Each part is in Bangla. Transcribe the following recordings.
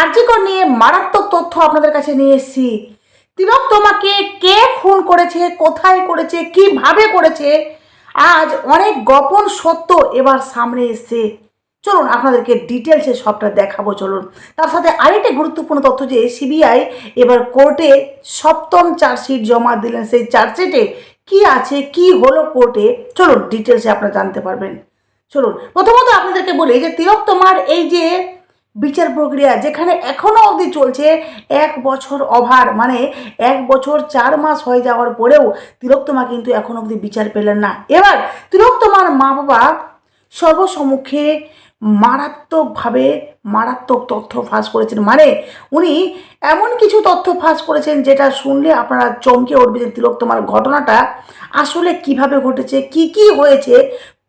আরজিকর নিয়ে মারাত্মক তথ্য আপনাদের কাছে নিয়ে এসেছি। তিলক তোমাকে কে খুন করেছে, কোথায় করেছে, কীভাবে করেছে, আজ অনেক গোপন সত্য এবার সামনে এসছে। চলুন আপনাদেরকে ডিটেলসে সবটা দেখাবো, চলুন। তার সাথে আরেকটা গুরুত্বপূর্ণ তথ্য যে সিবিআই এবার কোর্টে সপ্তম চার্জশিট জমা দিলেন, সেই চার্জশিটে কি আছে, কি হলো কোর্টে, চলুন ডিটেলসে আপনারা জানতে পারবেন। চলুন, প্রথমত আপনাদেরকে বলি যে তিলক তোমার এই যে বিচার প্রক্রিয়া যেখানে এখনও অবধি চলছে এক বছর অভার মানে এক বছর চার মাস হয়ে যাওয়ার পরেও তিলোত্তমা কিন্তু এখন অবধি বিচার পেলেন না। এবার তিলোত্তমার মা বাবা সর্বসম্মুখে মারাত্মকভাবে মারাত্মক তথ্য ফাঁস করেছেন। মানে উনি এমন কিছু তথ্য ফাঁস করেছেন যেটা শুনলে আপনারা চমকে উঠবেন তিলোত্তমার ঘটনাটা। আসলে কীভাবে ঘটেছে, কি কি হয়েছে,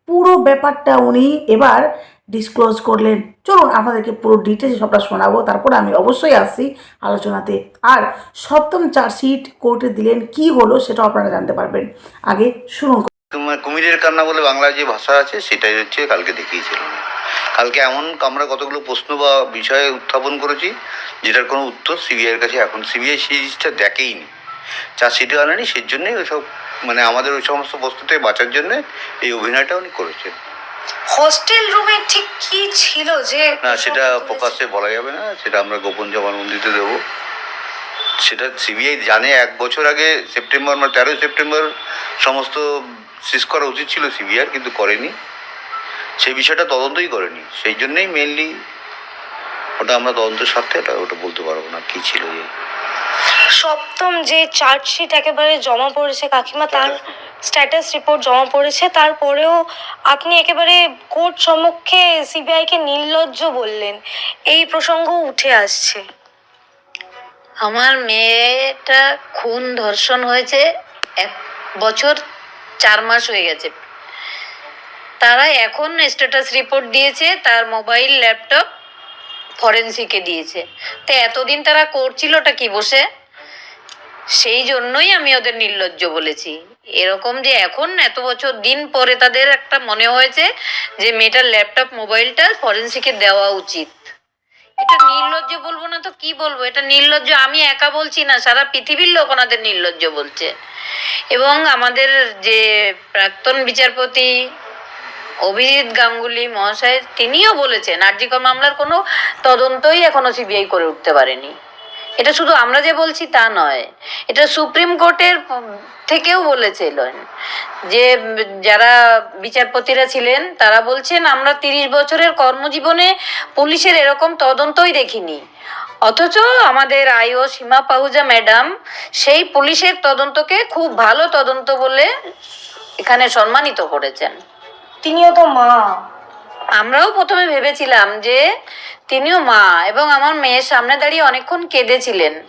পুরো ব্যাপারটা উনি এবার ডিসক্লোজ করলেন চলুন আপনাদেরকে পুরো ডিটেলস সবটা শোনাবো, তারপরে আমি অবশ্যই আসছি আলোচনাতে। আর সপ্তম চার্জশিট কোর্টে দিলেন কি হলো সেটা আপনারা জানতে পারবেন। আগে শুনুন। তোমার কুমিরের কান্না বলে বাংলার যে ভাষা আছে, সেটাই হচ্ছে কালকে দেখিয়েছিলাম কালকে এমন আমরা কতগুলো প্রশ্ন বা বিষয়ে উত্থাপন করেছি, যেটার কোনো উত্তর সিবিআইয়ের কাছে এখন, সিবিআই সেই জিনিসটা দেখেইনি। চার্জশিটে আনেনি সেই জন্যই ওইসব মানে আমাদের ওই সমস্ত বস্তু থেকে বাঁচার জন্য এই অভিনয়টা উনি করেছেন। হস্টেল রুমে ঠিক কি ছিল যে না সেটা প্রকাশ্যে বলা যাবে না। সেটা আমরা গোপন জবানবন্দিতে দেবো। সেটা সিবিআই জানে এক বছর আগে সেপ্টেম্বর মানে তেরোই সেপ্টেম্বর সমস্ত শেষ করা উচিত ছিল সিবিআই কিন্তু করেনি। সেই বিষয়টা তদন্তই করেনি। সেই জন্যই মেনলি ওটা আমরা তদন্তের স্বার্থে এটা ওটা বলতে পারব না কি ছিল যে। সপ্তম যে চার্জশিট একেবারে জমা পড়েছে কাকিমা তার স্ট্যাটাস রিপোর্ট জমা পড়েছে, তারপরেও আপনি একেবারে কোর্ট সম্মুখে সিবিআইকে নির্লজ্জ বললেন। এই প্রসঙ্গ উঠে আসছে। আমার মেয়েটা খুন ধর্ষণ হয়েছে, এক বছর চার মাস হয়ে গেছে। তারা এখন স্ট্যাটাস রিপোর্ট দিয়েছে, তার মোবাইল ল্যাপটপ ফরেন্সিকে দিয়েছে। তো এতদিন তারা করছিলটা কি বসে? সেই জন্যই আমি ওদের নির্লজ্জ বলেছি। এরকম যে এখন এত বছর দিন পরে তাদের একটা মনে হয়েছে যে মেয়েটার ল্যাপটপ, মোবাইলটা ফরেন্সিকে দেওয়া উচিত। এটা নির্লজ্জ বলব না তো কি বলব? এটা নির্লজ্জ আমি একা বলছি না, সারা পৃথিবীর লোক ওনাদের নির্লজ্জ বলছে। এবং আমাদের যে প্রাক্তন বিচারপতি অভিজিৎ গাঙ্গুলি মহাশয়, তিনিও বলেছেন আরজিকর মামলার কোনো তদন্তই এখনও সিবিআই করে উঠতে পারেনি। এটা শুধু আমরা যে বলছি তা নয়, এটা সুপ্রিম কোর্টের থেকেও বলেছিলেন যে, যারা বিচারপতিরা ছিলেন, তারা বলছেন, আমরা তিরিশ বছরের কর্মজীবনে পুলিশের এরকম তদন্তই দেখিনি। অথচ আমাদের আইও সীমা পাহুজা ম্যাডাম সেই পুলিশের তদন্তকে খুব ভালো তদন্ত বলে এখানে সম্মানিত করেছেন। তিনিও তো মা। আমরাও প্রথমে ভেবেছিলাম যে তিনিও মা এবং আমার মেয়ের সামনে দাঁড়িয়ে অনেকক্ষণ কেঁদেছিলেন।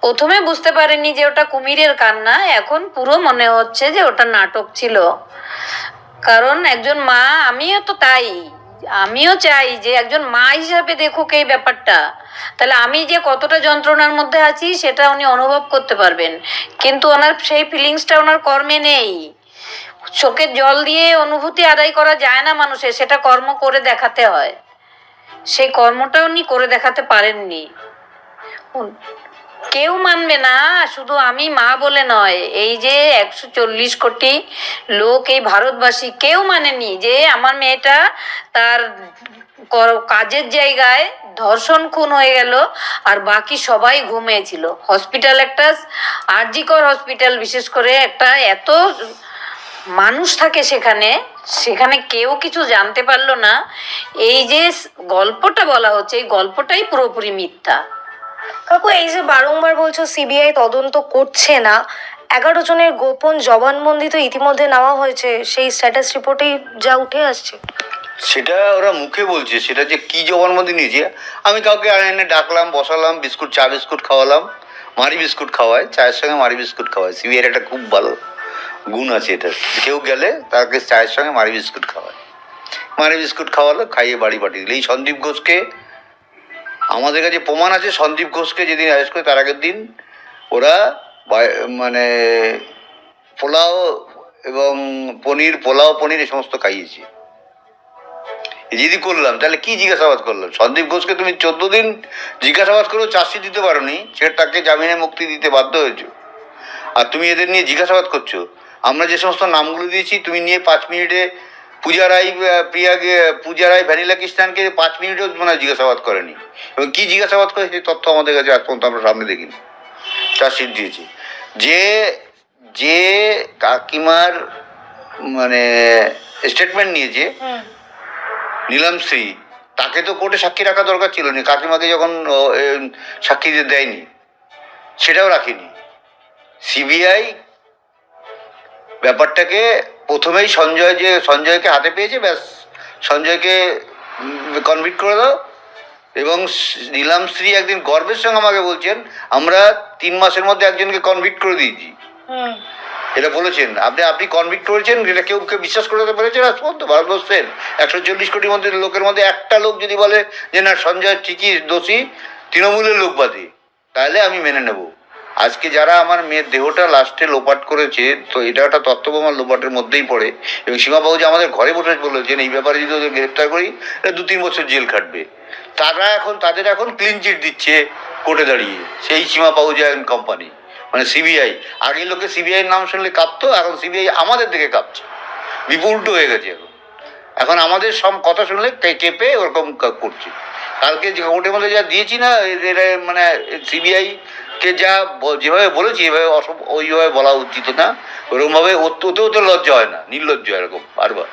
প্রথমে বুঝতে পারেনি যে ওটা কুমিরের কান্না, এখন পুরো মনে হচ্ছে যে ওটা নাটক ছিল। কারণ একজন মা, আমিও তো তাই। আমিও চাই যে একজন মা হিসাবে দেখুক এই ব্যাপারটা। তাহলে আমি যে কতটা যন্ত্রণার মধ্যে আছি, সেটা উনি অনুভব করতে পারবেন। কিন্তু ওনার সেই ফিলিংসটা ওনার কর্মে নেই। চোখের জল দিয়ে অনুভূতি আদায় করা যায় না মানুষের, সেটা কর্ম করে দেখাতে হয়। সেই কর্মটা উনি করে দেখাতে পারেননি। কেউ মানবে না, শুধু আমি মা বলে নয়, এই যে একশো চল্লিশ কোটি লোক এই ভারতবাসী কেউ মানেনি যে আমার মেয়েটা তার কাজের জায়গায় ধর্ষণ, খুন হয়ে গেল আর বাকি সবাই ঘুমিয়েছিল। হসপিটাল একটা আরজিকর হসপিটাল, বিশেষ করে একটা এত মানুষ থাকে সেখানে সেখানে কেউ কিছু জানতে পারল না। এই যে গল্পটা বলা হচ্ছে এই গল্পটাই পুরোপুরি মিথ্যা। কাকু এই যে বারংবার বলছো সিবিআই তদন্ত করছে না এগারো জনের গোপন জবানবন্দি তো ইতিমধ্যে নেওয়া হয়েছে সেই স্ট্যাটাস রিপোর্টেই যা উঠে আসছে। সেটা ওরা মুখে বলছে সেটা যে কি জবানবন্দি নিয়েছে আমি কাউকে এনে ডাকলাম বসালাম বিস্কুট চা বিস্কুট খাওয়ালাম মারি বিস্কুট খাওয়ায় চায়ের সঙ্গে মারি বিস্কুট খাওয়াই সিবিআইয়ের একটা খুব ভালো গুণ আছে এটা কেউ গেলে তাকে চায়ের সঙ্গে মারি বিস্কুট খাওয়ায়। মারি বিস্কুট খাওয়ালো খাইয়ে বাড়ি পাঠিয়ে দিল। এই সন্দীপ ঘোষকে আমাদের কাছে প্রমাণ আছে, সন্দীপ ঘোষকে যেদিন অ্যারেস্ট করে তার আগের দিন ওরা মানে পোলাও এবং পনির, পোলাও, পনির এই সমস্ত খাইয়েছে। যদি করলাম, তাহলে কি জিজ্ঞাসাবাদ করলাম? সন্দীপ ঘোষকে তুমি চোদ্দ দিন জিজ্ঞাসাবাদ করেও চাষি দিতে পারো নি সে তাকে জামিনে মুক্তি দিতে বাধ্য হয়েছো। আর তুমি এদের নিয়ে জিজ্ঞাসাবাদ করছ আমরা যে সমস্ত নামগুলো দিয়েছি তুমি নিয়ে পাঁচ মিনিটে পূজা রায় প্রিয়া পূজা রায় ভ্যানিলা কৃষ্ণানকে পাঁচ মিনিটও মানে জিজ্ঞাসাবাদ করেনি। এবং কী জিজ্ঞাসাবাদ করে সেই তথ্য আমাদের কাছে আজ পর্যন্ত আমরা সামনে দেখিনি। চার্জশিট দিয়েছি। যে যে কাকিমার মানে স্টেটমেন্ট নিয়েছে হুম। নীলামশ্রী তাকে তো কোর্টে সাক্ষী রাখা দরকার ছিল না। কাকিমাকে যখন সাক্ষী দেয়নি সেটাও রাখিনি। সিবিআই ব্যাপারটাকে প্রথমেই সঞ্জয় যে সঞ্জয়কে হাতে পেয়েছে ব্যাস সঞ্জয়কে কনভিক্ট করে দাও। এবং স- নীলামশ্রী একদিন গর্বের সঙ্গে আমাকে বলছেন আমরা তিন মাসের মধ্যে একজনকে কনভিক্ট করে দিয়েছি। হুম। এটা বলেছেন। আপনি আপনি কনভিক্ট করেছেন এটা কেউ কেউ বিশ্বাস করতে পেরেছেন আজ পর্যন্ত ভারতবর্ষের একশো চল্লিশ কোটির মধ্যে লোকের মধ্যে একটা লোক যদি বলে যে না সঞ্জয় ঠিকই দোষী তৃণমূলের লোক বাদী তাহলে আমি মেনে নেব। আজকে যারা আমার মেয়ের দেহটা লাস্টে লোপাট করেছে, তো এটা একটা তত্ত্ববোমার লোপাটের মধ্যেই পড়ে। এবং সীমাবাবু যে আমাদের ঘরে বসে বলেছেন, এই ব্যাপারে যদি ওদের গ্রেফতার করি দু তিন বছর জেল খাটবে। তারা এখন, তাদের এখন ক্লিন চিট দিচ্ছে কোর্টে দাঁড়িয়ে। সেই সীমা পাহুজা কোম্পানি মানে সিবিআই আগে লোকে সিবিআই নাম শুনলে কাঁপতো, এখন সিবিআই আমাদের দিকে কাঁপছে। বিপুলটো হয়ে গেছে এখন। এখন আমাদের সব কথা শুনলে কেঁপে ওরকম করছে। কালকে যে কোর্টের মধ্যে যা দিয়েছি না, এদের মানে সিবিআই কে যা যেভাবে বলেছি এভাবে ওইভাবে বলা উচিত না। ওরকমভাবে ওত- ওতেও তো লজ্জা হয় না নির্লজ্জ এরকম বারবার।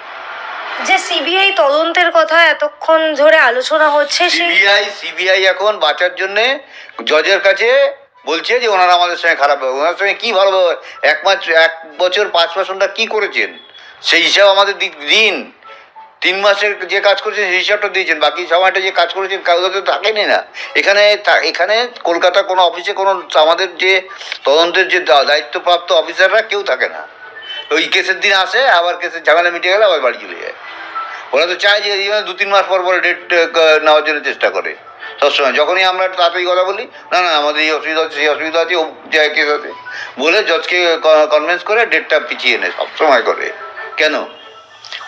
যে সিবিআই তদন্তের কথা এতক্ষণ ধরে আলোচনা হচ্ছে সিবিআই সিবিআই এখন বাঁচার জন্য জজের কাছে বলছে যে ওনারা আমাদের সঙ্গে খারাপ ব্যবহার ওনার সঙ্গে কি ভালো ব্যবহার? এক মাস এক বছর পাঁচ মাস ওনারা কী করেছেন? সেই হিসাব আমাদের দিন। তিন মাসের যে কাজ করেছেন হিসাবটা দিয়েছেন, বাকি সময়টা যে কাজ করেছেন কাগজে তো থাকেনি না। এখানে এখানে কলকাতা কোনো অফিসে কোনো, আমাদের যে তদন্তের যে দায়িত্বপ্রাপ্ত অফিসাররা কেউ থাকে না। ওই কেসের দিন আসে, আবার কেসের ঝামেলা মিটে গেলে আবার বাড়ি চলে যায়। ওরা তো চায় যে দু তিন মাস পর পরে ডেট নেওয়ার জন্য চেষ্টা করে। সবসময়, যখনই আমরা তাড়াতাড়ি কথা বলি, না না, আমাদের এই অসুবিধা হচ্ছে, সেই অসুবিধা আছে, ও কেস আছে। বলে জজকে কনভিন্স করে ডেটটা পিছিয়ে নেয় সবসময় করে। কেন?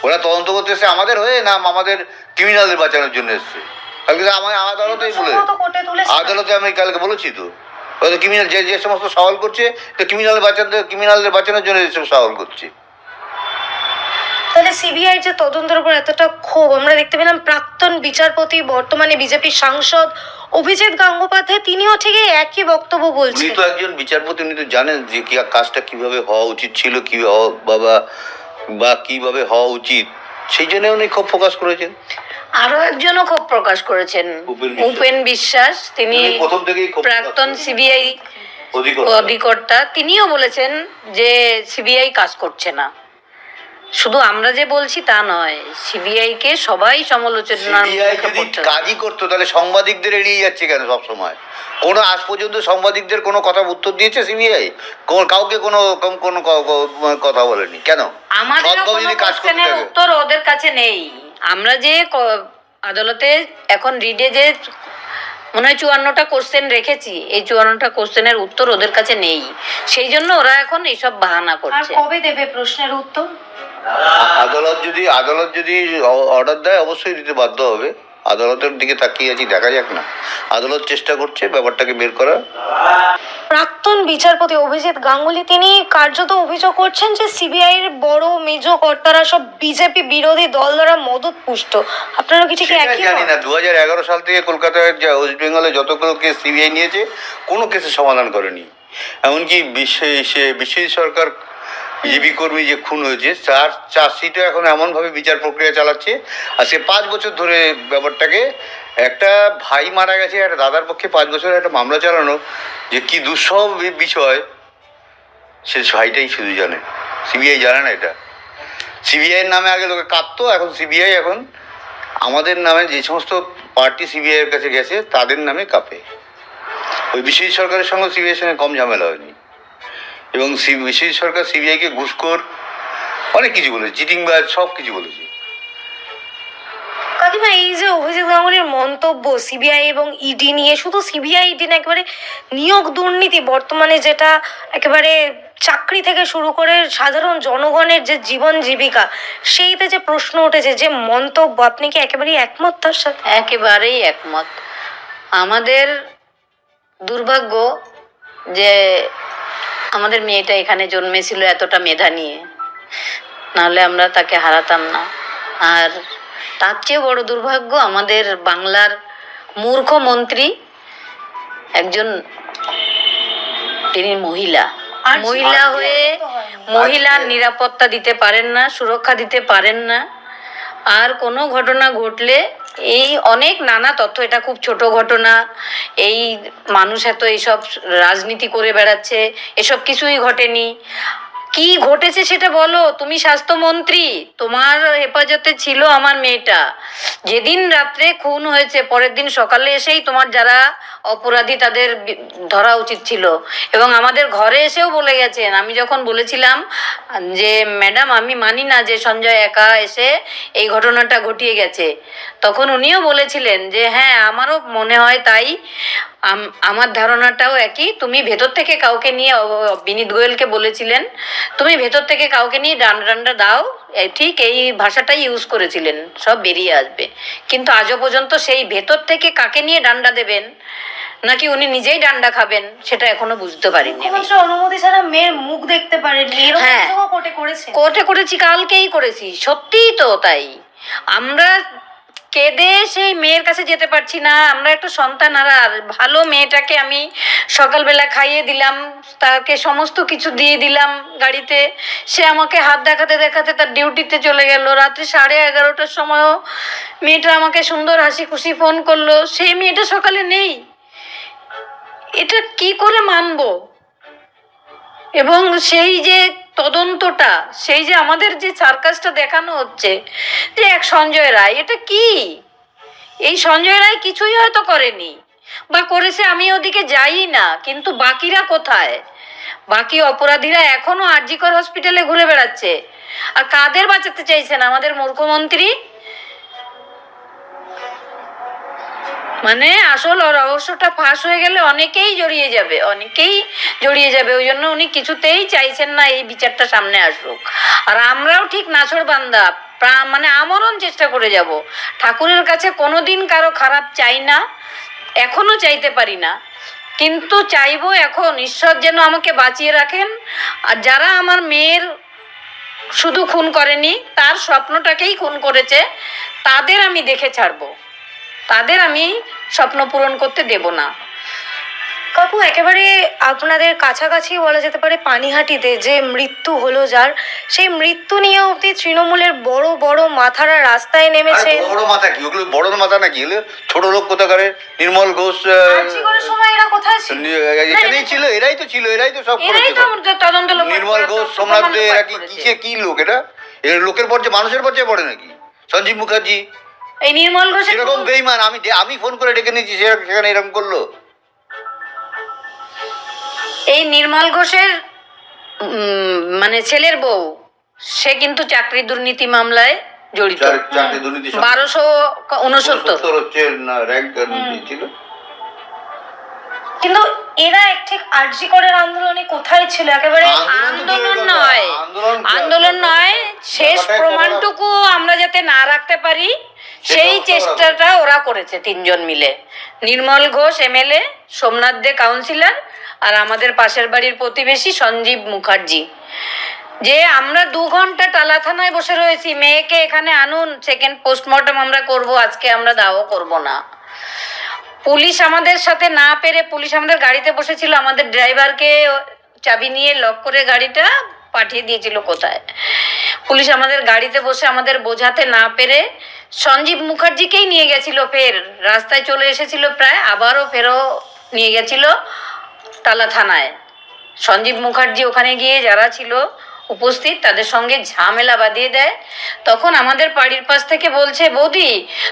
ওরা তদন্ত করতে এসে আমাদের হয়ে না আমাদের ক্রিমিনালদের বাঁচানোর জন্য এসছে। কালকে তো আমার আদালতেই বলে আদালতে আমি কালকে বলেছি তো। ওরা তো ক্রিমিনাল যে যে সমস্ত সওয়াল করছে তো ক্রিমিনাল বাঁচাতে ক্রিমিনালদের বাঁচানোর জন্য এসব সওয়াল করছে। তাহলে সিবিআই যে তদন্তের উপর এতটা ক্ষোভ আমরা দেখতে পেলাম প্রাক্তন বিচারপতি বর্তমানে বিজেপির সাংসদ অভিজিৎ গঙ্গোপাধ্যায় তিনিও ঠিক একই বক্তব্য উনি তো একজন বিচারপতি উনি তো জানেন যে কি কাজটা কীভাবে হওয়া উচিত ছিল কি বাবা বা কীভাবে হওয়া উচিত সেই জন্য উনি খুব প্রকাশ করেছেন আরও একজনও খুব প্রকাশ করেছেন উপেন বিশ্বাস। তিনি প্রথম থেকেই প্রাক্তন সিবিআই। অধিকর্তা তিনিও বলেছেন যে সিবিআই কাজ করছে না শুধু আমরা যে বলছি তা নয় সিবিআই কে সবাই সমালোচনার CBI যদি কাজই করতো তাহলে সাংবাদিকদের এড়িয়ে যাচ্ছে কেন সবসময়? কোনো আজ পর্যন্ত সাংবাদিকদের কোনো কথা উত্তর দিয়েছে সিবিআই কাউকে কোনো কোনো কথা বলেনি। কেন? আমাদের। উত্তর ওদের কাছে নেই। আমরা যে আদালতে এখন রিডে যে মনে হয় চুয়ান্নটা কোশ্চেন রেখেছি। এই চুয়ান্নটা কোশ্চেনের উত্তর ওদের কাছে নেই। সেই জন্য ওরা এখন এইসব বাহানা আর করছে। কবে দেবে প্রশ্নের উত্তর? আদালত যদি আদালত যদি অর্ডার দেয় অবশ্যই দিতে বাধ্য হবে। আদালতের দিকে তাকিয়ে আছি দেখা যাক না। আদালত চেষ্টা করছে ব্যাপারটাকে বের করার। প্রাক্তন বিচারপতি অভিজিৎ গাঙ্গুলি তিনি কার্যত অভিযোগ করছেন যে সিবিআই এর বড় মেজ কর্তারা সব বিজেপি বিরোধী দল দ্বারা মদত পুষ্ট আপনারা কি ঠিক একই জানি না দু হাজার এগারো সাল থেকে কলকাতায় যা ওয়েস্ট বেঙ্গলে যতগুলো কেস সিবিআই নিয়েছে কোনো কেসে সমাধান করেনি। এমনকি বিশ্ব সে বিশ্বজিৎ সরকার বিজেপি কর্মী যে খুন হয়েছে, তার চার্জশিটও এখন এমনভাবে বিচার প্রক্রিয়া চালাচ্ছে আর সে পাঁচ বছর ধরে ব্যাপারটাকে একটা ভাই মারা গেছে একটা দাদার পক্ষে পাঁচ বছরের একটা মামলা চালানো, যে কি দুঃসহ বিষয়, সে ভাইটাই শুধু জানে। সিবিআই জানে না এটা। সিবিআইয়ের নামে আগে লোকে কাঁদতো, এখন সিবিআই এখন আমাদের নামে যে সমস্ত পার্টি সিবিআইয়ের কাছে গেছে, তাদের নামে কাঁপে। ওই বিশ্বজিৎ সরকারের সঙ্গে সিবিআইয়ের সঙ্গে কম ঝামেলা হয়নি। এবং সি- বিশ্বজিৎ সরকার সিবিআইকে ঘুষখোর অনেক কিছু বলেছে চিটিংবাজ সব কিছু বলেছে। কাকিমা এই যে অভিজিৎ গাঙ্গুলির মন্তব্য সিবিআই এবং ইডি নিয়ে শুধু সিবিআই ইডি না একেবারে নিয়োগ দুর্নীতি বর্তমানে যেটা একেবারে চাকরি থেকে শুরু করে সাধারণ জনগণের যে জীবন জীবিকা সেইতে যে প্রশ্ন উঠেছে যে মন্তব্য আপনি কি একেবারেই একমত তার সাথে? একেবারেই একমত। আমাদের দুর্ভাগ্য যে আমাদের মেয়েটা এখানে জন্মেছিল এতটা মেধা নিয়ে। নাহলে আমরা তাকে হারাতাম না। আর তার চেয়ে বড় দুর্ভাগ্য আমাদের বাংলার মূর্খ মন্ত্রী একজন তিনি মহিলা। মহিলা হয়ে মহিলার নিরাপত্তা দিতে পারেন না সুরক্ষা দিতে পারেন না। আর কোনো ঘটনা ঘটলে এই অনেক নানা তথ্য, এটা খুব ছোট ঘটনা, এই মানুষ এত এইসব রাজনীতি করে বেড়াচ্ছে, এসব কিছুই ঘটেনি। কি ঘটেছে সেটা বলো? তুমি স্বাস্থ্যমন্ত্রী, তোমার হেফাজতে ছিল আমার মেয়েটা। যেদিন রাত্রে খুন হয়েছে, পরের দিন সকালে এসেই তোমার যারা অপরাধী তাদের ধরা উচিত ছিল। এবং আমাদের ঘরে এসেও বলে গেছেন, আমি যখন বলেছিলাম যে, ম্যাডাম, আমি মানি না যে সঞ্জয় একা এসে এই ঘটনাটা ঘটিয়ে গেছে। তখন উনিও বলেছিলেন যে হ্যাঁ আমারও মনে হয় তাই। আমার ধারণাটাও একই। তুমি ভেতর থেকে কাউকে নিয়ে বিনীত গোয়েলকে বলেছিলেন, তুমি ভেতর থেকে কাউকে নিয়ে ডান্ডা ডান্ডা দাও। ঠিক এই ভাষাটাই ইউজ করেছিলেন। সব বেরিয়ে আসবে। কিন্তু আজও পর্যন্ত সেই ভেতর থেকে কাকে নিয়ে ডান্ডা দেবেন? নাকি উনি নিজেই ডান্ডা খাবেন? সেটা এখনও বুঝতে পারিনি অনুমতি ছাড়া মেয়ের মুখ দেখতে পারেনি হ্যাঁ। কোর্টে করেছে। কোর্টে করেছি কালকেই করেছি। সত্যিই তো তাই। আমরা কেঁদে সেই মেয়ের কাছে যেতে পারছি না। আমরা একটা সন্তান আর ভালো মেয়েটাকে আমি সকালবেলা খাইয়ে দিলাম তাকে সমস্ত কিছু দিয়ে দিলাম গাড়িতে। সে আমাকে হাত দেখাতে দেখাতে তার ডিউটিতে চলে গেল। রাত্রি সাড়ে এগারোটার সময়ও মেয়েটা আমাকে সুন্দর হাসি খুশি ফোন করল। সেই মেয়েটা সকালে নেই। এটা কি করে মানব? এবং সেই যে তদন্তটা, সেই যে আমাদের যে সার্কাসটা দেখানো হচ্ছে, যে এক সঞ্জয় রায়, এটা কি? এই সঞ্জয় রায় কিছুই হয়তো করেনি। বা করেছে, আমি ওদিকে যাই না, কিন্তু বাকিরা কোথায়? বাকি অপরাধীরা এখনও আরজিকর হসপিটালে ঘুরে বেড়াচ্ছে। আর কাদের বাঁচাতে চাইছেন আমাদের মুখ্যমন্ত্রী মানে আসল রহস্যটা ফাঁস হয়ে গেলে অনেকেই জড়িয়ে যাবে, অনেকেই জড়িয়ে যাবে। ওই জন্য উনি কিছুতেই চাইছেন না এই বিচারটা সামনে আসুক। আর আমরাও ঠিক নাছর বান্দা মানে আমরণ চেষ্টা করে যাব। ঠাকুরের কাছে কোনোদিন কারও খারাপ চাই না, এখনও চাইতে পারি না। কিন্তু চাইব এখন, ঈশ্বর যেন আমাকে বাঁচিয়ে রাখেন। আর যারা আমার মেয়ের শুধু খুন করেনি, তার স্বপ্নটাকেই খুন করেছে, তাদের আমি দেখে ছাড়বো। তাদের আমি স্বপ্ন পূরণ করতে দেব না। কাকু একেবারে আপনাদের কাছাকাছি বলা যেতে পারে পানিহাটিতে যে মৃত্যু হলো যার সেই মৃত্যু নিয়ে অবধি তৃণমূলের বড় বড় মাথারা রাস্তায় নেমেছে। বড় মাথা কি? ওগুলো বড় মাথা নাকি? এগুলো ছোট লোক কোথাকারে? নির্মল ঘোষ সময় এরা কোথায় ছিল? এখানেই ছিল এরাই তো ছিল এরাই তো সব এরাই তো। তদন্ত লোক নির্মল ঘোষ সোমনাথ দে এরা কি কিসে কি লোক এটা? এর লোকের পর্যায়ে মানুষের পর্যায়ে পড়ে নাকি? সঞ্জীব মুখার্জি এই নির্মল ঘোষের এরকম বেইমান আমি আমি ফোন করে ডেকে নিয়েছি সেখানে এরকম করল। এই নির্মল ঘোষের মানে ছেলের বউ সে কিন্তু চাকরি দুর্নীতি মামলায় জড়িত। চাকরি দুর্নীতি বারোশো উনসত্তর। হচ্ছে র্যাঙ্ক ছিল। কিন্তু এরা এক ঠিক আর্যিকরের আন্দোলনে কোথায় ছিল? একেবারে আন্দোলন নয়। আন্দোলন নয় শেষ প্রমাণটুকু আমরা যাতে না রাখতে পারি সেই চেষ্টাটা ওরা করেছে তিনজন মিলে। নির্মল ঘোষ এমএলএ সোমনাথ দে কাউন্সিলর আর আমাদের পাশের বাড়ির প্রতিবেশী সঞ্জীব মুখার্জি। যে আমরা দু ঘণ্টা টালা থানায় বসে রয়েছি মেয়েকে এখানে আনুন সেকেন্ড পোস্টমর্টম আমরা করব আজকে আমরা দাওয়া করব না। পুলিশ আমাদের সাথে না পেরে পুলিশ আমাদের গাড়িতে বসেছিল আমাদের ড্রাইভারকে চাবি নিয়ে লক করে গাড়িটা পাঠিয়ে দিয়েছিল কোথায়? পুলিশ আমাদের গাড়িতে বসে আমাদের বোঝাতে না পেরে সঞ্জীব মুখার্জিকেই নিয়ে গেছিল ফের। রাস্তায় চলে এসেছিল প্রায়, আবারও ফেরও নিয়ে গেছিল তালা থানায়। সঞ্জীব মুখার্জি ওখানে গিয়ে যারা ছিল উপস্থিত, তাদের সঙ্গে ঝামেলা বাঁধিয়ে দেয়। তখন আমাদের বাড়ির পাশ থেকে বলছে, বৌদি,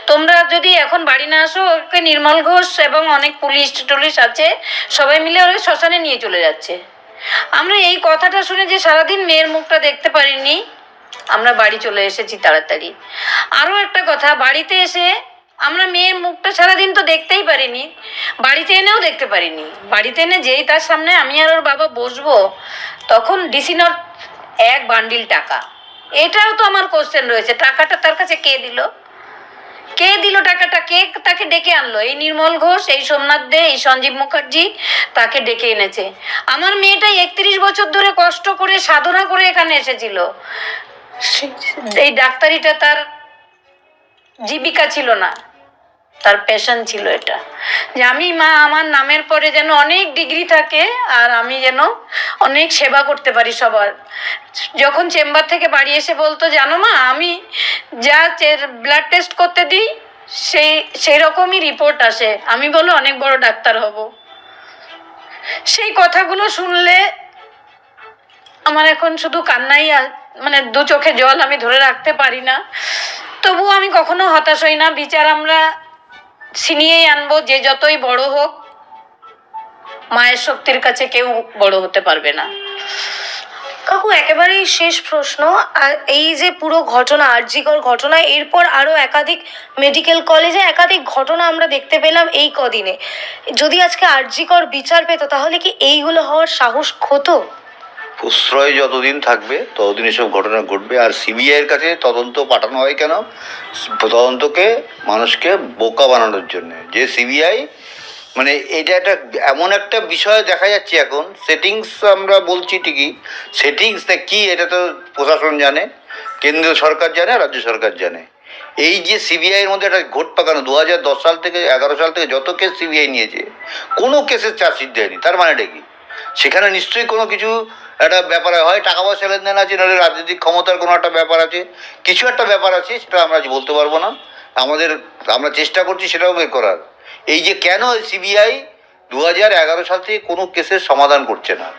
তোমরা যদি এখন বাড়ি না আসো, ওকে নির্মল ঘোষ এবং অনেক পুলিশ টুলিশ আছে, সবাই মিলে ওরা শ্মশানে নিয়ে চলে যাচ্ছে। আমরা এই কথাটা শুনে যে সারাদিন মেয়ের মুখটা দেখতে পারিনি আমরা বাড়ি চলে এসেছি তাড়াতাড়ি। আরও একটা কথা, বাড়িতে এসে আমরা মেয়ের মুখটা সারাদিন তো দেখতেই পারিনি, বাড়িতে এনেও দেখতে পারিনি। বাড়িতে এনে যেই তার সামনে আমি আর ওর বাবা বসবো, তখন ডিসি নট এক বান্ডিল টাকা। এটাও তো আমার কোশ্চেন রয়েছে, টাকাটা তার কাছে কে দিল? কে দিল টাকাটা? কে তাকে ডেকে আনলো? এই নির্মল ঘোষ, এই সোমনাথ দে, এই সঞ্জীব মুখার্জি তাকে ডেকে এনেছে। আমার মেয়েটা একত্রিশ বছর ধরে কষ্ট করে, সাধনা করে এখানে এসেছিল। এই ডাক্তারিটা তার জীবিকা ছিল না, তার প্যাশন ছিল এটা। যে আমি মা, আমার নামের পরে যেন অনেক ডিগ্রি থাকে আর আমি যেন অনেক সেবা করতে পারি সবার। যখন চেম্বার থেকে বাড়ি এসে বলতো, জানো মা, আমি যা ব্লাড টেস্ট করতে দিই, সেই সেই রকমই রিপোর্ট আসে। আমি বলো অনেক বড় ডাক্তার হব। সেই কথাগুলো শুনলে আমার এখন শুধু কান্নাই মানে দু চোখে জল আমি ধরে রাখতে পারি না। তবুও আমি কখনো হতাশ হই না। বিচার আমরা ছিনিয়েই আনব, যে যতই বড় হোক, মায়ের শক্তির কাছে কেউ বড় হতে পারবে না। কাকু, একেবারেই শেষ প্রশ্ন। এই যে পুরো ঘটনা, আরজিকর ঘটনা, এরপর আরও একাধিক মেডিকেল কলেজে একাধিক ঘটনা আমরা দেখতে পেলাম এই কদিনে। যদি আজকে আরজিকর বিচার পেত, তাহলে কি এইগুলো হওয়ার সাহস হতো? প্রশ্রয় যতদিন থাকবে, ততদিন এসব ঘটনা ঘটবে। আর সিবিআইয়ের কাছে তদন্ত পাঠানো হয় কেন? তদন্তকে মানুষকে বোকা বানানোর জন্য। যে সিবিআই মানে এটা একটা এমন একটা বিষয় দেখা যাচ্ছে এখন। সেটিংস আমরা বলছি ঠিকই। সেটিংসটা কি এটা তো প্রশাসন জানে, কেন্দ্রীয় সরকার জানে রাজ্য সরকার জানে। এই যে সিবিআইয়ের মধ্যে একটা ঘোট পাকানো দু হাজার দশ সাল থেকে, এগারো সাল থেকে যত কেস সিবিআই নিয়েছে, কোনো কেসের চার্জশিট দেয়নি। তার মানেটা কি? সেখানে নিশ্চয়ই কোনো কিছু একটা ব্যাপার হয় টাকা পয়সা লেনদেন আছে, নাহলে রাজনৈতিক ক্ষমতার কোনো একটা ব্যাপার আছে। কিছু একটা ব্যাপার আছে, সেটা আমরা আজ বলতে পারব না। আমাদের, আমরা চেষ্টা করছি সেটাও বের করার। এই যে কেন সিবিআই দু হাজার এগারো সাল থেকে কোনো কেসের সমাধান করছে না?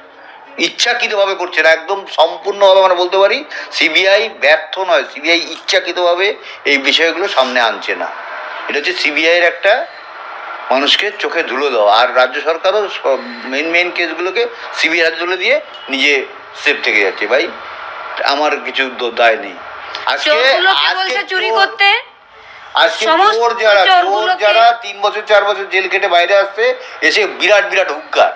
ইচ্ছাকৃতভাবে করছে না, একদম সম্পূর্ণভাবে আমরা বলতে পারি সিবিআই ব্যর্থ নয়। সিবিআই ইচ্ছাকৃতভাবে এই বিষয়গুলো সামনে আনছে না। এটা হচ্ছে সিবিআইয়ের একটা মানুষকে চোখে ধুলো দেওয়া আর রাজ্য সরকারও সব মেন মেন কেসগুলোকে সিবিআই হাতে তুলে দিয়ে নিজে সেফ থেকে যাচ্ছে। ভাই আমার কিছু দায় নেই। আজকে আজকে চুরি চোর- করতে? আজকে চোর যারা চোর যারা তিন বছর চার বছর জেল কেটে বাইরে আসছে এসে বিরাট বিরাট হুঙ্কার।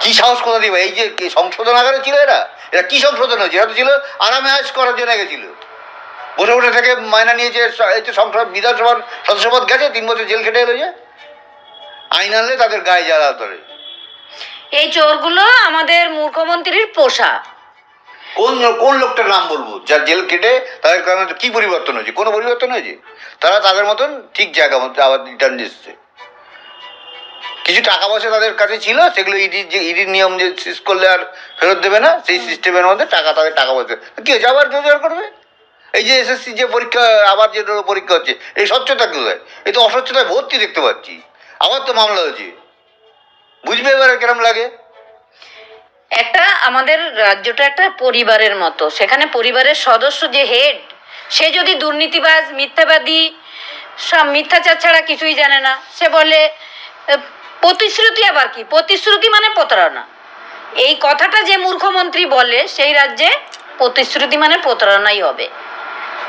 কি সাহস কথা দিবে এই যে কি সংশোধনাগারে ছিল এরা? এরা কি সংশোধন হয়েছে? এরা তো ছিল আরামে আজ করার জন্য গেছিল। বসে বসে থেকে মায়না নিয়েছে এই তো সংসদ বিধানসভার সদস্যপদ গেছে তিন বছর জেল এলো যে। আইন আনলে তাদের গায়ে জ্বালা ধরে এই চোরগুলো আমাদের মুখ্যমন্ত্রীর পোষা। কোন কোন লোকটার নাম বলব? যার জেল কেটে তাদের কারণে কি পরিবর্তন হয়েছে? কোনো পরিবর্তন হয়েছে? তারা তাদের মতন ঠিক জায়গা মতো আবার রিটার্ন দিচ্ছে। কিছু টাকা পয়সা তাদের কাছে ছিল সেগুলো ইডির যে ইডির নিয়ম যে সিজ করলে আর ফেরত দেবে না সেই সিস্টেমের মধ্যে টাকা তাদের টাকা পয়সা কি হয়েছে? আবার রোজগার করবে? এই যে এসএসসি যে পরীক্ষা, আবার যে পরীক্ষা হচ্ছে, এই স্বচ্ছতা কোথায় এই তো অস্বচ্ছতায় ভর্তি দেখতে পাচ্ছি। আবার তো মামলা হয়েছে। বুঝবে এবারে কেরম লাগে? একটা আমাদের রাজ্যটা একটা পরিবারের মতো। সেখানে পরিবারের সদস্য যে হেড সে যদি দুর্নীতিবাজ, মিথ্যাবাদী সব মিথ্যাচার ছাড়া কিছুই জানে না। সে বলে প্রতিশ্রুতি আবার কি? প্রতিশ্রুতি মানে প্রতারণা। এই কথাটা যে মূর্খমন্ত্রী বলে, সেই রাজ্যে প্রতিশ্রুতি মানে প্রতারণাই হবে।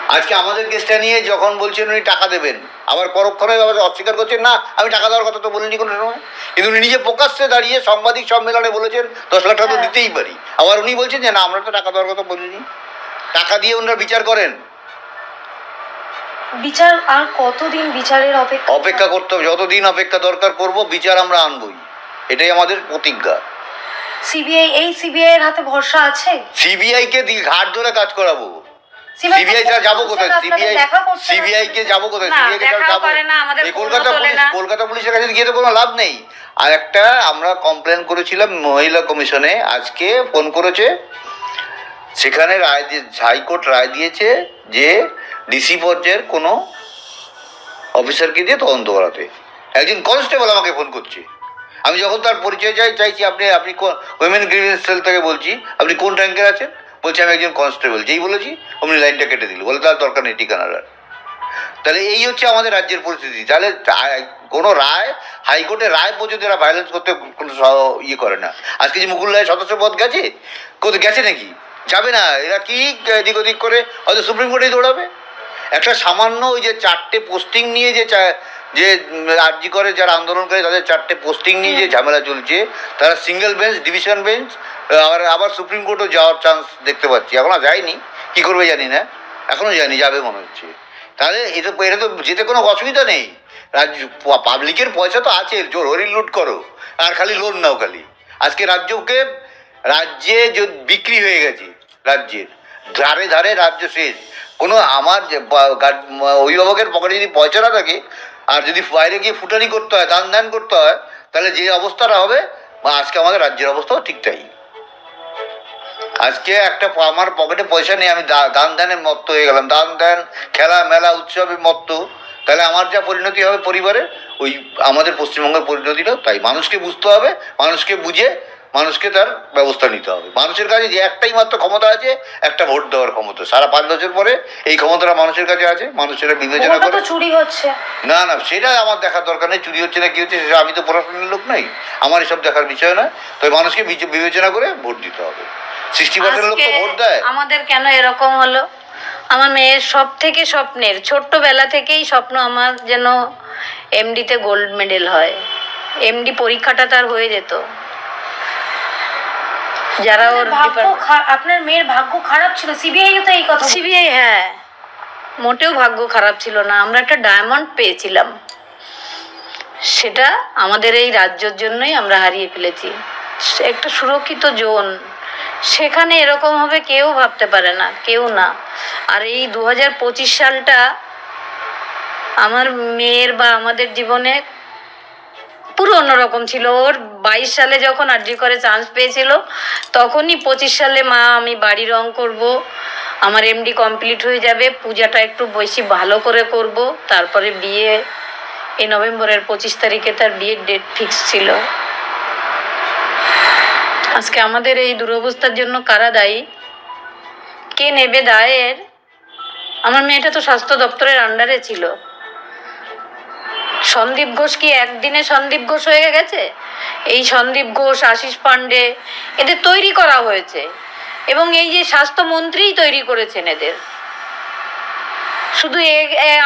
আজকে আমাদের কেসটা নিয়ে যখন বলছেন উনি টাকা দেবেন আবার পরক্ষণে আবার অস্বীকার করছেন না আমি টাকা দেওয়ার কথা তো বলিনি কোনো সময়। কিন্তু উনি নিজে প্রকাশ্যে দাঁড়িয়ে সাংবাদিক সম্মেলনে বলেছেন দশ লাখ টাকা তো হ্যাঁ। দিতেই পারি। আবার উনি বলছেন যে না আমরা তো টাকা দেওয়ার কথা বলিনি। টাকা দিয়ে ওনারা বিচার করেন। বিচার আর কতদিন বিচারের অপেক্ষা? অপেক্ষা করতে হবে যতদিন অপেক্ষা দরকার করব বিচার আমরা আনবই। এটাই আমাদের প্রতিজ্ঞা। সিবিআই এই সিবিআই এর হাতে ভরসা আছে? সিবিআই কে ঘাট ধরে কাজ করাবো। সিবিআই ছাড়া যাব কোথায়? সিবিআই সিবিআই কে যাব কোথায়? সিবিআই কে যাব কলকাতা পুলিশ কলকাতা পুলিশের কাছে গিয়ে তো কোনো লাভ নেই। আর একটা আমরা কমপ্লেন করেছিলাম মহিলা কমিশনে আজকে ফোন করেছে। সেখানে রায় দিয়ে হাইকোর্ট রায় দিয়েছে যে ডিসি পর্যায়ের কোনো অফিসারকে দিয়ে তদন্ত করাতে। একজন কনস্টেবল আমাকে ফোন করছে। আমি যখন তার পরিচয় চাই চাইছি আপনি আপনি উইমেন গ্রিভেন্স সেল থেকে বলছি আপনি কোন র্যাঙ্কের আছেন? বলছি, আমি একজন কনস্টেবল যেই বলেছি, অমনি লাইনটা কেটে দিল। বলে তার দরকার নেই ঠিকানার আর। তাহলে এই হচ্ছে আমাদের রাজ্যের পরিস্থিতি। তাহলে কোনো রায় হাইকোর্টের রায় পর্যন্ত এরা ভায়োলেন্স করতে কোনো ইয়ে করে না। আজকে যে মুকুল রায় সদস্য পদ গেছে কোথাও গেছে নাকি? যাবে না। এরা কি এদিক ওদিক করে হয়তো সুপ্রিম কোর্টেই দৌড়াবে? একটা সামান্য ওই যে চারটে পোস্টিং নিয়ে যে যে আরজি করে, যারা আন্দোলন করে তাদের চারটে পোস্টিং নিয়ে যে ঝামেলা চলছে, তারা সিঙ্গেল বেঞ্চ ডিভিশন বেঞ্চ আবার আবার সুপ্রিম কোর্টও যাওয়ার চান্স দেখতে পাচ্ছি। এখনও যায়নি। কী করবে জানি না। এখনও জানি যাবে মনে হচ্ছে। তাহলে এটা এটা তো যেতে কোনো অসুবিধা নেই। রাজ্য পাবলিকের পয়সা তো আছে, জোর হরিণ লুট করো। আর খালি লোন নাও খালি। আজকে রাজ্যকে, রাজ্যে বিক্রি হয়ে গেছে, রাজ্যের, ধারে ধারে রাজ্য শেষ। কোনো আমার অভিভাবকের পকেটে যদি পয়সা না থাকে, আর যদি বাইরে গিয়ে ফুটানি করতে হয়, দান দান করতে হয়, তাহলে যে অবস্থাটা হবে, আজকে আমাদের রাজ্যের অবস্থাও ঠিক তাই। আজকে একটা আমার পকেটে পয়সা নেই আমি দান দানে মত্ত হয়ে গেলাম। দান দান খেলা মেলা উৎসবে মত্ত। তাহলে আমার যা পরিণতি হবে পরিবারে ওই আমাদের পশ্চিমবঙ্গের পরিণতিটাও তাই। মানুষকে বুঝতে হবে মানুষকে বুঝে মানুষকে তার ব্যবস্থা নিতে হবে। মানুষের কাছে যে একটাই মাত্র ক্ষমতা আছে একটা ভোট দেওয়ার ক্ষমতা। সারা পাঁচ বছর পরে এই ক্ষমতাটা মানুষের কাছে আছে মানুষেরা বিবেচনা করে চুরি হচ্ছে। না না সেটা আমার দেখার দরকার নেই চুরি হচ্ছে না কি হচ্ছে সেটা আমি তো প্রশাসনের লোক নাই। আমার এসব দেখার বিষয় না তবে মানুষকে বিচে- বিবেচনা করে ভোট দিতে হবে। সিক্সটি লোক তো ভোট দেয়। আমাদের কেন এরকম হলো? আমার মেয়ের সব থেকে স্বপ্নের ছোট্টবেলা থেকেই স্বপ্ন আমার যেন এমডিতে গোল্ড মেডেল হয়। এমডি পরীক্ষাটা তার হয়ে যেত। যারা ওর আপনার মেয়ের ভাগ্য খারাপ ছিল সিবিআই তো এই কথা সিবিআই হ্যাঁ। মোটেও ভাগ্য খারাপ ছিল না। আমরা একটা ডায়মন্ড পেয়েছিলাম। সেটা আমাদের এই রাজ্যের জন্যই আমরা হারিয়ে ফেলেছি। একটা সুরক্ষিত জোন। সেখানে এরকম হবে কেউ ভাবতে পারে না, কেউ না। আর এই দু হাজার পঁচিশ সালটা আমার মেয়ের বা আমাদের জীবনে পুরো অন্যরকম ছিল। ওর বাইশ সালে যখন আরজি করে চান্স পেয়েছিল, তখনই পঁচিশ সালে, মা, আমি বাড়ি রং করব, আমার এমডি কমপ্লিট হয়ে যাবে, পূজাটা একটু বেশি ভালো করে করব। তারপরে বিয়ে, এই নভেম্বরের পঁচিশ তারিখে তার বিয়ের ডেট ফিক্স ছিল। আজকে আমাদের এই দুরবস্থার জন্য কারা দায়ী? কে নেবে দায়ের? আমার মেয়েটা তো স্বাস্থ্য দপ্তরের আন্ডারে ছিল। সন্দীপ ঘোষ কি একদিনে সন্দীপ ঘোষ হয়ে গেছে? এই সন্দীপ ঘোষ, আশিস পান্ডে এদের তৈরি করা হয়েছে। এবং এই যে স্বাস্থ্যমন্ত্রীই তৈরি করেছেন এদের। শুধু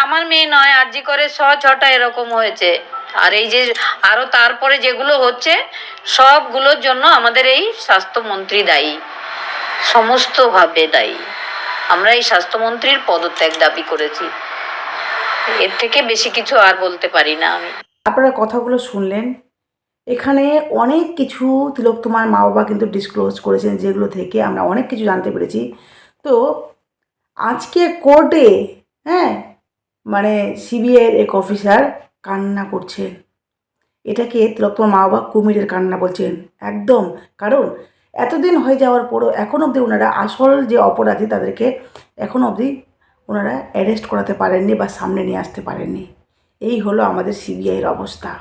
আমার মেয়ে নয়, আরজি করে ছ ছটা এরকম হয়েছে। আর এই যে আরও তারপরে যেগুলো হচ্ছে, সবগুলোর জন্য আমাদের এই স্বাস্থ্যমন্ত্রী দায়ী। সমস্তভাবে দায়ী। আমরা এই স্বাস্থ্যমন্ত্রীর পদত্যাগ দাবি করেছি। এর থেকে বেশি কিছু আর বলতে পারি না আমি। আপনারা কথাগুলো শুনলেন। এখানে অনেক কিছু তিলক তোমার মা বাবা কিন্তু ডিসক্লোজ করেছেন যেগুলো থেকে আমরা অনেক কিছু জানতে পেরেছি। তো আজকে কোর্টে হ্যাঁ মানে সিবিআইয়ের এক অফিসার কান্না করছেন এটাকে তিলক তোমার মা বাবা কুমিরের কান্না বলছেন। একদম। কারণ এতদিন হয়ে যাওয়ার পরও এখন অবধি ওনারা আসল যে অপরাধী তাদেরকে এখন অবধি ওনারা অ্যারেস্ট করাতে পারেননি বা সামনে নিয়ে আসতে পারেননি। এই হলো আমাদের সিবিআইয়ের অবস্থা।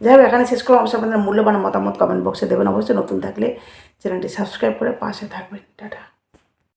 যাই হোক এখানে শেষ করলাম। অবশ্যই আপনাদের মূল্যবান মতামত কমেন্ট বক্সে দেবেন। অবশ্যই নতুন থাকলে চ্যানেলটি সাবস্ক্রাইব করে পাশে থাকবেন। টাটা।